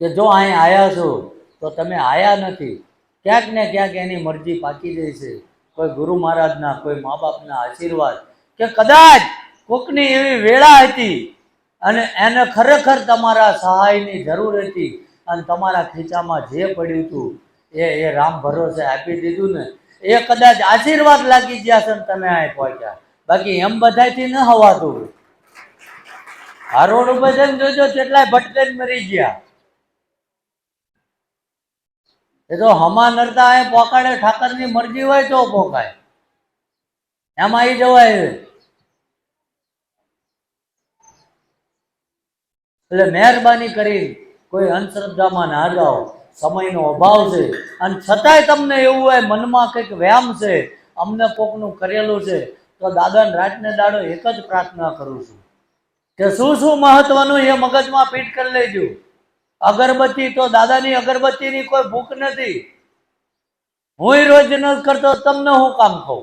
કે જો અહીં આયા છો, તો તમે આયા નથી. ક્યાંક ને ક્યાંક એની મરજી પાકી જાય છે. કોઈ ગુરુ મહારાજના, કોઈ મા બાપના આશીર્વાદ કે કદાચ કોકની એવી વેળા હતી અને એને ખરેખર તમારા સહાયની જરૂર હતી અને તમારા ખીચામાં જે પડ્યું હતું, એ એ રામ ભરોસે આપી દીધું ને, એ કદાચ આશીર્વાદ લાગી ગયા છે તમે અહીં પહોંચ્યા. બાકી એમ બધાથી ન હવાતું હારોડ ભજન જઈને જોજો, કેટલાય ભટકે મરી ગયા. એ તો હમા નરતા અહીં પોકાડે, ઠાકરની મરજી હોય તો પોકાય એમાં એ જવાય. એટલે મહેરબાની કરી કોઈ અંધશ્રદ્ધામાં ના જાઓ. સમયનો અભાવ છે. અને છતાંય તમને એવું હોય, મનમાં કંઈક વ્યામ છે, અમને કોકનું કરેલું છે, તો દાદાને રાતને દાડો એક જ પ્રાર્થના કરું છું. કે શું શું મહત્વનું એ મગજમાં ફીટ કરી લેજો. અગરબત્તી તો દાદાની અગરબત્તીની કોઈ ભૂખ નથી. હું રોજ ન કરતો, તમને હું કામ કહું?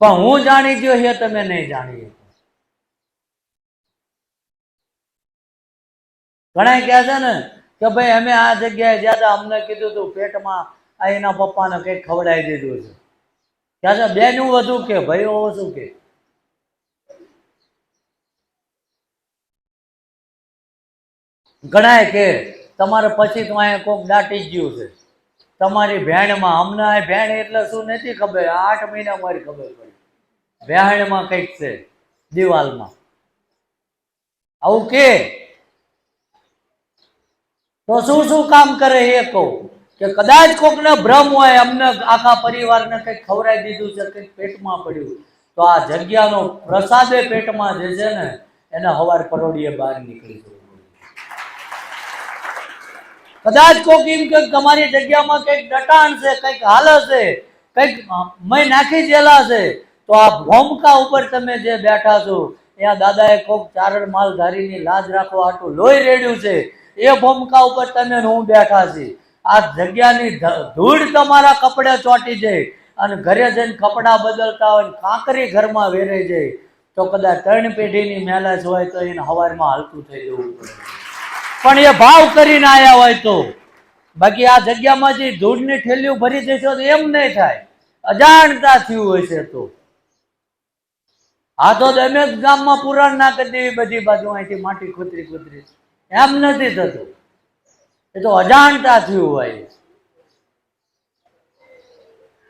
પણ હું જાણી ગયો છે, તમે નહીં જાણી. ઘણા કહે છે ને કે ભાઈ, અમે આ જગ્યાએ જ્યાં હતા, અમને કીધું તું પેટમાં આ એના પપ્પાને કંઈક ખવડાવી દીધું છે. કહે છે, બેનું વધુ કે ભાઈઓ ઓછું કે? ઘણાય કે તમારે પછી તો અહીંયા કોક દાટી ગયું છે. તમારી ભેણમાં હમણાં ભેણ એટલે શું નથી ખબર? આઠ મહિના મારી ખબર પડી. ભેણમાં કંઈક છે, દિવાલમાં. આવું કે? તો શું શું કામ કરે એ કહું. કે કદાચ કોકને ભ્રમ હોય, અમને આખા પરિવારને કંઈક ખવડાવી દીધું છે, કંઈક પેટમાં પડ્યું તો આ જગ્યાનો પ્રસાદે પેટમાં જે છે ને, એને હવાર પરોડીએ બહાર નીકળી જવું. કદાચ કોક એમ કે તમારી જગ્યામાં કંઈક ડટાણ છે, કંઈક હાલ છે કંઈક મય નાખી દેલા છે તો આ ભોમકા ઉપર તમે જે બેઠા છો ત્યાં દાદાએ કોક ચારણ માલધારીની લાજ રાખવા આટલું લોહી રેડ્યું છે, એ ભોમકા ઉપર તમે હું બેઠા છીએ. આ જગ્યાની ધૂળ તમારા કપડે ચોંટી જાય અને ઘરે જઈને કપડાં બદલતા હોય કાંકરી ઘરમાં વેરાઈ જાય, તો કદાચ ત્રણ પેઢીની મેલાજ હોય તો એને હવારમાં હાલતું થઈ જવું પડે. પણ એ ભાવ કરીને આયા હોય તો. બાકી આ જગ્યામાં જે ધૂળની ઠેલીઓ ભરી દેશો તો એમ નહીં થાય. અજાણતા થયું હોય છે તો. આ તો અમે જ ગામમાં પુરાણ ના કરી દેવી બધી બાજુ અહીંથી માટી ખોતરી ખોતરી. એમ નથી થતું. એ તો અજાણતા થયું હોય.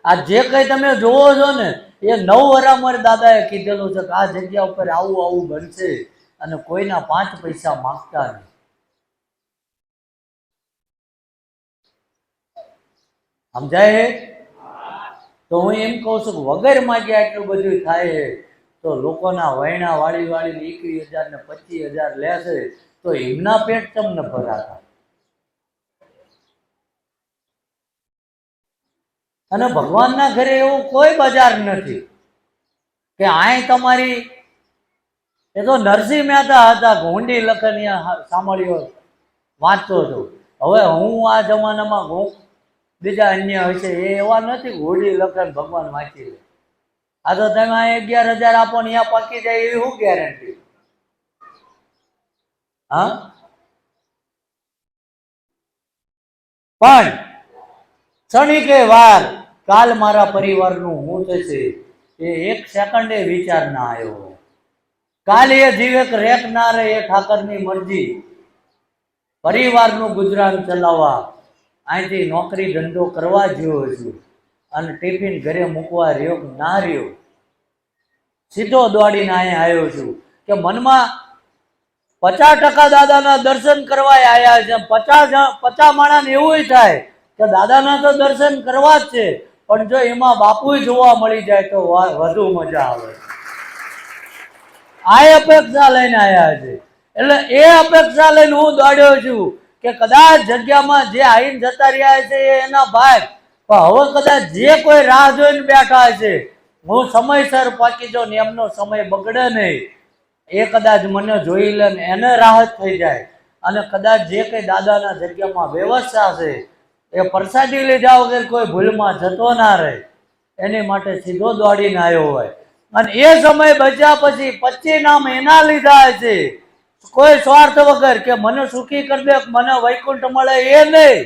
આ જે કઈ તમે જોવો છો ને, એ નવ વરામર દાદાએ કીધેલું છે કે આ જગ્યા ઉપર આવું આવું બનશે અને કોઈના પાંચ પૈસા માંગતા નહીં. સમજાય છે? તો હું એમ કહું છું કે વગર માંગ્યા એટલું બધું થાય છે, તો લોકોના વૈણા વાળી વાળી એકવીસ હજાર ને પચીસ હજાર લેશે તો એમના પેટ તમને ભરાતા અને ભગવાનના ઘરે એવું કોઈ બજાર નથી કે આય તમારી, એ તો નરસિંહ મહેતા હતા ઘોંડી લખનિયા સાંભળ્યો, વાંચતો હતો હવે હું આ જમાનામાં બીજા અન્ય હશે, એ એવા નથી હોળી લખન ભગવાન વાંચી લે. આ તો તમે અગિયાર હજાર આપો ને અહીંયા પાકી જાય એવી શું ગેરંટી હા? પણ, ક્ષણિકે વાર, કાલ મારા પરિવારનું હું થશે, એ એક સેકન્ડે વિચાર ના આવ્યો કાલે એ જીવેક રેક ના રહે એ ઠાકરની મરજી. પરિવારનું ગુજરાન ચલાવવા અહીંથી નોકરી ધંધો કરવા જેવો છું. અને ટિફિન ઘરે મૂકવા રહ્યો ના રહ્યો? સીધો દોડીને અહીંયા આવ્યો છું કે મનમાં પચાસ ટકા દાદાના દર્શન કરવા આવ્યા છે. પચાસ પચાસ માણસ એવું થાય કે દાદાના તો દર્શન કરવા જ છે. પણ જો એમાં બાપુ જોવા મળી જાય તો વધુ મજા આવે. આ અપેક્ષા લઈને આવ્યા છે. એટલે એ અપેક્ષા લઈને હું દોડ્યો છું. કે કદાચ જગ્યામાં જે આવીને જતા રહ્યા છે એના ભાઈ. પણ હવે કદાચ જે કોઈ રાહ જોઈને બેઠા છે, હું સમયસર પહોંચી જાઉં ને એમનો સમય બગડે નહીં. એ કદાચ મને જોઈ લે એને રાહત થઈ જાય. અને કદાચ જે કંઈ દાદાના જગ્યામાં વ્યવસ્થા છે, એ પ્રસાદી લીધા વગર કોઈ ભૂલમાં જતો ના રહે. એની માટે સીધો દોડીને આવ્યો હોય. અને એ સમય બચ્યા પછી પચીસ નામ એના લીધા છે. કોઈ સ્વાર્થ વગર કે મને સુખી કરી દે, મને વૈકુંઠ મળે એ નહીં.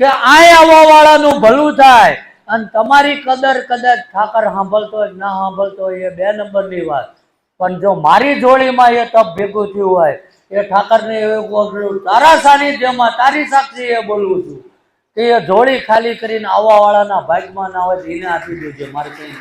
કે આય આવવા વાળાનું ભલું થાય અને તમારી કદર કદાચ ઠાકર સાંભળતો હોય ના સાંભળતો હોય એ બે નંબરની વાત. પણ જો મારી જોડીમાં એ તપ ભેગું થયું હોય, એ ઠાકરને એવું તારા સાનિધ્યમાં તારી સાક્ષી એ બોલવું છું. કે એ જોડી ખાલી કરીને આવવા વાળાના ભાગમાં ના હોય એને આપી દેજો, મારે કંઈ